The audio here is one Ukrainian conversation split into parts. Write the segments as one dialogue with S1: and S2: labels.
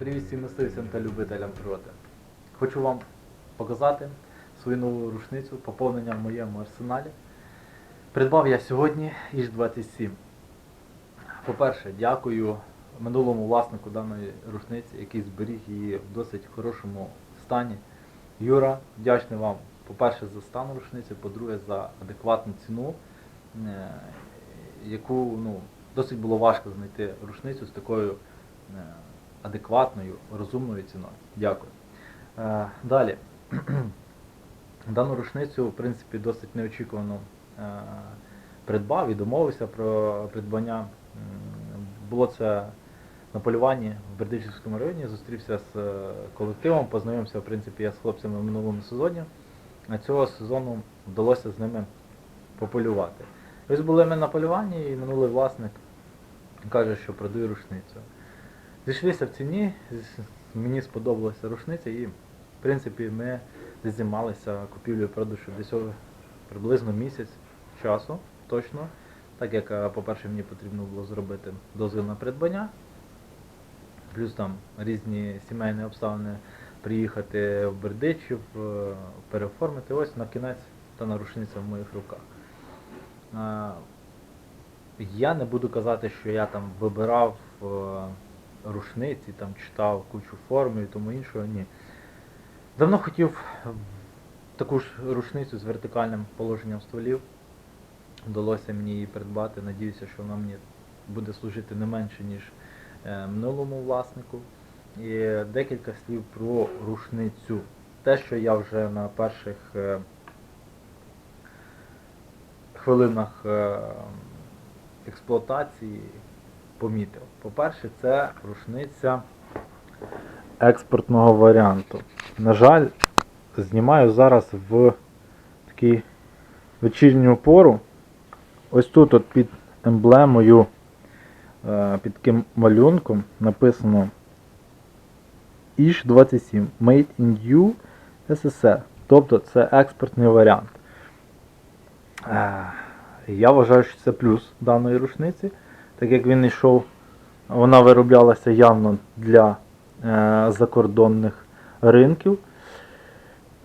S1: Привіт всім мисливцям та любителям природи. Хочу вам показати свою нову рушницю, поповнення в моєму арсеналі. Придбав я сьогодні іж 27. По-перше, дякую минулому власнику даної рушниці, який зберіг її в досить хорошому стані. Юра, вдячний вам, по-перше, за стан рушниці, по-друге, за адекватну ціну, е, яку ну, досить було важко знайти рушницю з такою е, адекватною, розумною ціною. Дякую. Е, Далі. Дану рушницю, в принципі, досить неочікувано е, придбав і домовився про придбання. Було це на полюванні в Бердичівському районі, зустрівся з е, колективом, познайомився, в принципі, я з хлопцями в минулому сезоні. А цього сезону вдалося з ними пополювати. Ось були ми на полюванні, і минулий власник каже, що продаю рушницю. Зійшлися в ціні, мені сподобалася рушниця, і в принципі ми займалися купівлею продажу десь приблизно місяць часу, точно. Так як, е, по-перше, мені потрібно було зробити дозвіл на придбання, плюс там різні сімейні обставини приїхати в Бердичів, е, переоформити. Ось на кінець та нарушниця в моїх руках. Е, Я не буду казати, що я там вибирав рушниці, там читав кучу форми і тому іншого. Ні. Давно хотів таку ж рушницю з вертикальним положенням стволів. Вдалося мені її придбати. Надіюся, що вона мені буде служити не менше, ніж е, минулому власнику. І декілька слів про рушницю. Те, що я вже на перших е, хвилинах е, експлуатації помітив. По-перше, це рушниця експортного варіанту. На жаль, знімаю зараз в такий вечірню пору. Ось тут от під емблемою, е, під таким малюнком написано ISH 27 Made in USSR. Тобто це експортний варіант. Е, Я вважаю, що це плюс даної рушниці, так як він йшов, вона вироблялася явно для е, закордонних ринків.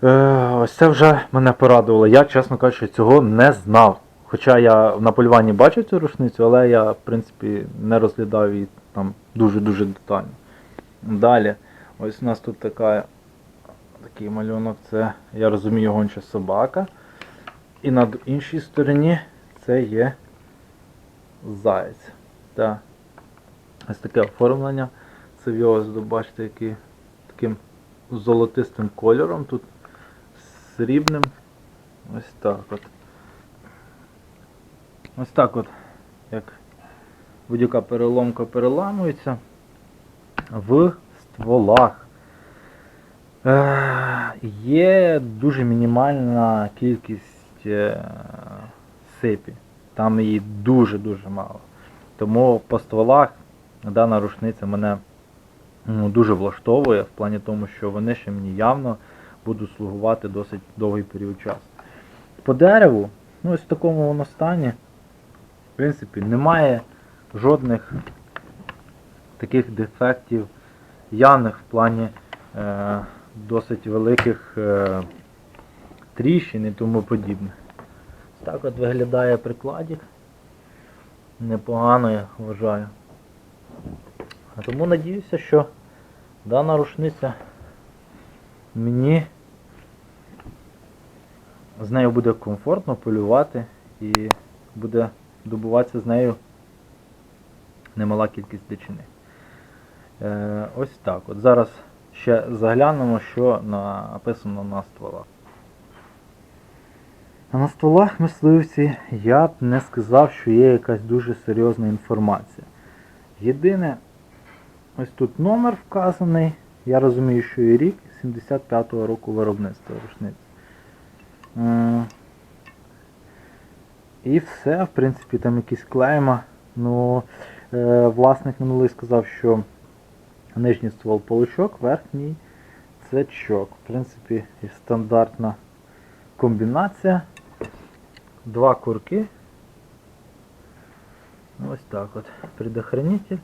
S1: Е, ось це вже мене порадувало. Я, чесно кажучи, цього не знав. Хоча я на полюванні бачив цю рушницю, але я, в принципі, не розглядав її там дуже-дуже детально. Далі, ось у нас тут така, такий малюнок, це, я розумію, гонча собака. І на іншій стороні це є заєць. Та. Ось таке оформлення. Це в'язку, бачите, який таким золотистим кольором, тут срібним. Ось так от. Ось так от, як будь-яка переломка переламується в стволах. Е, є дуже мінімальна кількість е, сипі. Там її дуже-дуже мало. Тому по стволах дана рушниця мене ну, дуже влаштовує в плані тому, що вони ще мені явно будуть слугувати досить довгий період часу. По дереву, ну ось в такому воно стані, в принципі, немає жодних таких дефектів явних в плані е, досить великих е, тріщин і тому подібне. Так от виглядає прикладик. Непогано, я вважаю. Тому надіюся, що дана рушниця мені з нею буде комфортно полювати і буде добуватися з нею немала кількість дичини. Е, ось так. От зараз ще заглянемо, що написано на стволах. На стволах мисливці я б не сказав, що є якась дуже серйозна інформація. Єдине, ось тут номер вказаний. Я розумію, що і рік 75-го року виробництва рушниці. І все, в принципі, там якісь клейма. Ну, е, власник минулий сказав, що нижній ствол получок, верхній це чок. В принципі, стандартна комбінація. Два курки. Ось так от. Предохранитель.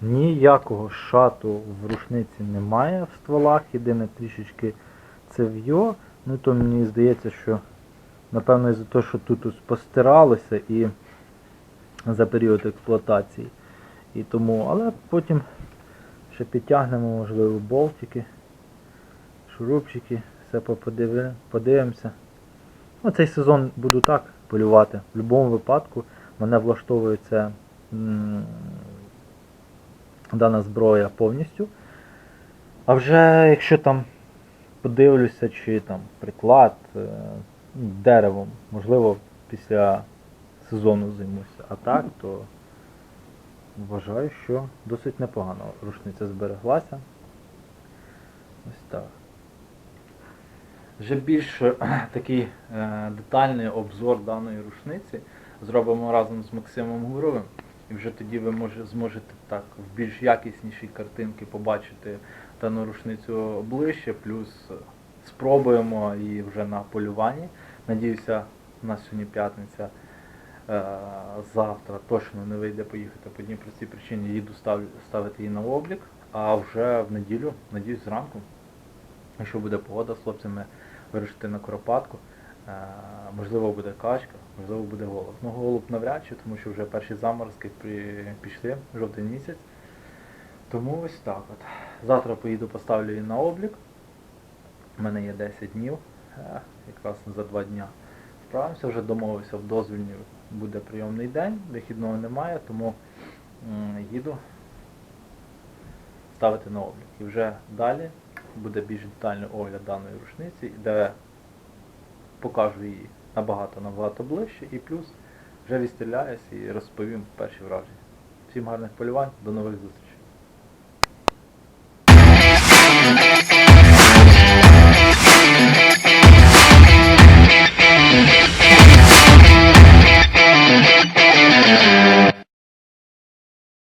S1: Ніякого шату в рушниці немає в стволах, єдине трішечки це в'йо. Ну то мені здається, що напевно із-за того, що тут постиралося і за період експлуатації. І тому, але потім ще підтягнемо, можливо, болтики, шурупчики, все поподиви- подивимося. Ну, цей сезон буду так полювати. В будь-якому випадку мене влаштовує м, дана зброя повністю. А вже якщо там подивлюся, чи там приклад е, деревом, можливо, після сезону займуся. А так, то вважаю, що досить непогано рушниця збереглася. Ось так. Вже більш е, такий е, детальний обзор даної рушниці зробимо разом з Максимом Гуровим. І вже тоді ви може, зможете так в більш якіснішій картинки побачити дану рушницю ближче, плюс е, спробуємо її вже на полюванні. Надіюся, у нас сьогодні п'ятниця. Завтра точно не вийде поїхати по одній простій причині, їду став, ставити її на облік, а вже в неділю, надіюсь, зранку, якщо буде погода з хлопцями, вирушити на Куропатку. Е, Можливо, буде качка, можливо, буде голуб. Ну, голуб навряд чи, тому що вже перші заморозки пішли, жовтень місяць. Тому ось так от. Завтра поїду, поставлю її на облік. У мене є 10 днів, е, якраз за 2 дня. Справимося, вже домовився в дозвільні, буде прийомний день, вихідного немає, тому їду ставити на облік. І вже далі буде більш детальний огляд даної рушниці, де покажу її набагато набагато ближче і плюс вже відстріляюсь і розповім перші враження. Всім гарних полювань, до нових зустрічей.